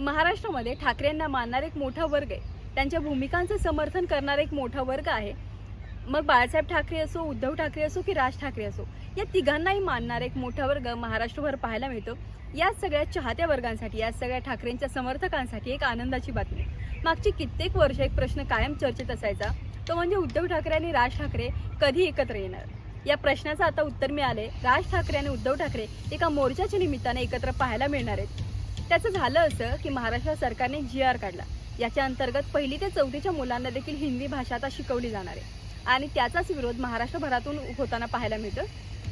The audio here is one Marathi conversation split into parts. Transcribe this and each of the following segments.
महाराष्ट्रामध्ये ठाकरेंना मानणारा एक मोठा वर्ग आहे. त्यांच्या भूमिकांचं समर्थन करणारा एक मोठा वर्ग आहे. मग बाळासाहेब ठाकरे असो उद्धव ठाकरे असो की राज ठाकरे असो या तिघांनाही मानणारा एक मोठा वर्ग महाराष्ट्रभर पाहायला मिळतो. या सगळ्या चाहत्या वर्गांसाठी या सगळ्या ठाकरेंच्या समर्थकांसाठी एक आनंदाची बातमी. मागची कित्येक वर्ष एक प्रश्न कायम चर्चेत असायचा. तो म्हणजे उद्धव ठाकरे आणि राज ठाकरे कधी एकत्र येणार? या प्रश्नाचं आता उत्तर मिळाले राज ठाकरे आणि उद्धव ठाकरे एका मोर्चाच्या निमित्ताने एकत्र पाहायला मिळणार आहेत. त्याचं झालं असं की महाराष्ट्र सरकारने जी आर काढला. याच्या अंतर्गत पहिली ते चौथीच्या मुलांना देखील हिंदी भाषा आता शिकवली जाणार आहे. आणि त्याचाच विरोध महाराष्ट्रभरातून होताना पाहायला मिळतो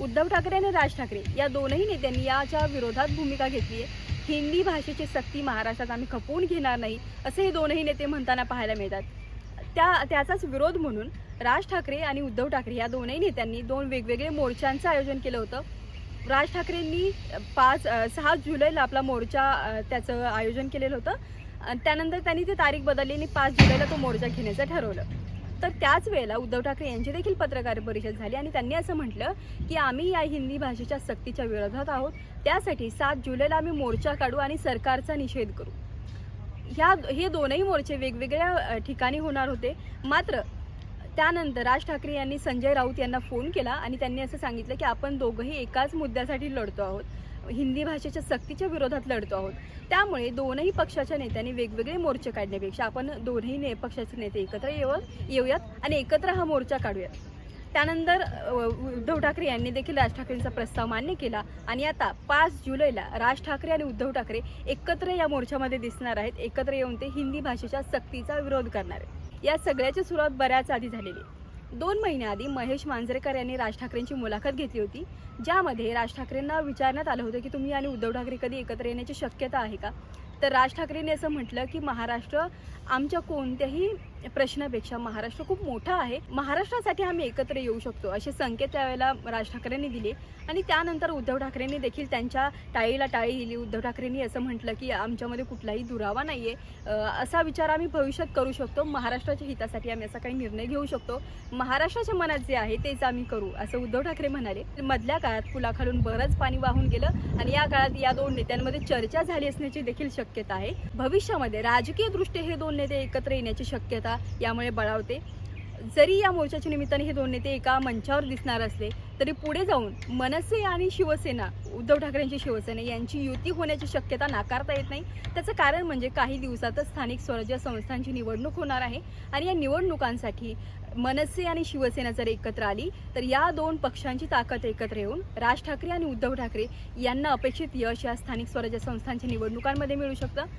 उद्धव ठाकरे आणि राज ठाकरे या दोनही नेत्यांनी याच्या विरोधात भूमिका घेतली आहे हिंदी भाषेची सक्ती महाराष्ट्रात आम्ही खपवून घेणार नाही असे हे दोनही नेते म्हणताना पाहायला मिळतात. त्या त्याचाच विरोध म्हणून राज ठाकरे आणि उद्धव ठाकरे या दोनही नेत्यांनी दोन वेगवेगळे मोर्चांचं आयोजन केलं होतं. राज ठाकरेंनी पाच सहा जुलैला आपला मोर्चा त्याचं आयोजन केलेलं होतं. त्यानंतर त्यांनी ती तारीख बदलली आणि पाच जुलैला तो मोर्चा घेण्याचं ठरवलं. तर त्याच वेळेला उद्धव ठाकरे यांची देखील पत्रकार परिषद झाली आणि त्यांनी असं म्हटलं की आम्ही या हिंदी भाषेच्या सक्तीच्या विरोधात आहोत. त्यासाठी सात जुलैला आम्ही मोर्चा काढू आणि सरकारचा निषेध करू. ह्या हे दोनही मोर्चे वेगवेगळ्या ठिकाणी होणार होते. मात्र त्यानंतर राज ठाकरे यांनी संजय राऊत यांना फोन केला आणि त्यांनी असं सांगितलं की आपण दोघंही एकाच मुद्द्यासाठी लढतो आहोत. हिंदी भाषेच्या सक्तीच्या विरोधात लढतो आहोत. त्यामुळे दोनही पक्षाच्या नेत्यांनी वेगवेगळे मोर्चे काढण्यापेक्षा आपण दोनही ने पक्षाचे नेते एकत्र येऊ येऊयात आणि एकत्र हा मोर्चा काढूयात. त्यानंतर उद्धव ठाकरे यांनी देखील राज ठाकरेंचा प्रस्ताव मान्य केला आणि आता पाच जुलैला राज ठाकरे आणि उद्धव ठाकरे एकत्र या मोर्चामध्ये दिसणार आहेत. एकत्र येऊन ते हिंदी भाषेच्या सक्तीचा विरोध करणार आहेत. या सगळ्याची सुरुवात बऱ्याच आधी झालेली दोन महिन्याआधी महेश मांजरेकर यांनी राज ठाकरेंची मुलाखत घेतली होती ज्यामध्ये राज ठाकरेंना विचारण्यात आलं होतं की तुम्ही आणि उद्धव ठाकरे कधी एकत्र येण्याची शक्यता आहे का? तर राज ठाकरेंनी असं म्हटलं की महाराष्ट्र आमच्या कोणत्याही प्रश्नापेक्षा महाराष्ट्र खूप मोठा आहे. महाराष्ट्रासाठी आम्ही एकत्र येऊ शकतो असे संकेत त्यावेळेला राज ठाकरेंनी दिले. आणि त्यानंतर उद्धव ठाकरेंनी देखील त्यांच्या टाळीला टाळी दिली. उद्धव ठाकरेंनी असं म्हटलं की आमच्यामध्ये कुठलाही दुरावा नाही आहे असा विचार आम्ही भविष्यात करू शकतो. महाराष्ट्राच्या हितासाठी आम्ही असा काही निर्णय घेऊ शकतो. महाराष्ट्राच्या मनात जे आहे तेच आम्ही करू असं उद्धव ठाकरे म्हणाले. मधल्या काळात पुलाखालून बरंच पाणी वाहून गेलं आणि या काळात या दोन नेत्यांमध्ये चर्चा झाली असण्याची देखील शक्यता आहे. भविष्यामध्ये राजकीय दृष्टी हे दोन नेते एकत्र येण्याची शक्यता यामुळे बळावते जरी या मोर्चाच्या निमित्ताने हे दोन नेते एका मंचावर दिसणार असले तरी पुढे जाऊन मनसे आणि शिवसेना उद्धव ठाकरेंची शिवसेना यांची युती होण्याची शक्यता नाकारता येत नाही. त्याचं कारण म्हणजे काही दिवसातच स्थानिक स्वराज्य संस्थांची निवडणूक होणार आहे आणि या निवडणुकांसाठी मनसे आणि शिवसेना जर एकत्र आली तर या दोन पक्षांची ताकद एकत्र येऊन राज ठाकरे आणि उद्धव ठाकरे यांना अपेक्षित यश या स्थानिक स्वराज्य संस्थांच्या निवडणुकांमध्ये मिळू शकतं.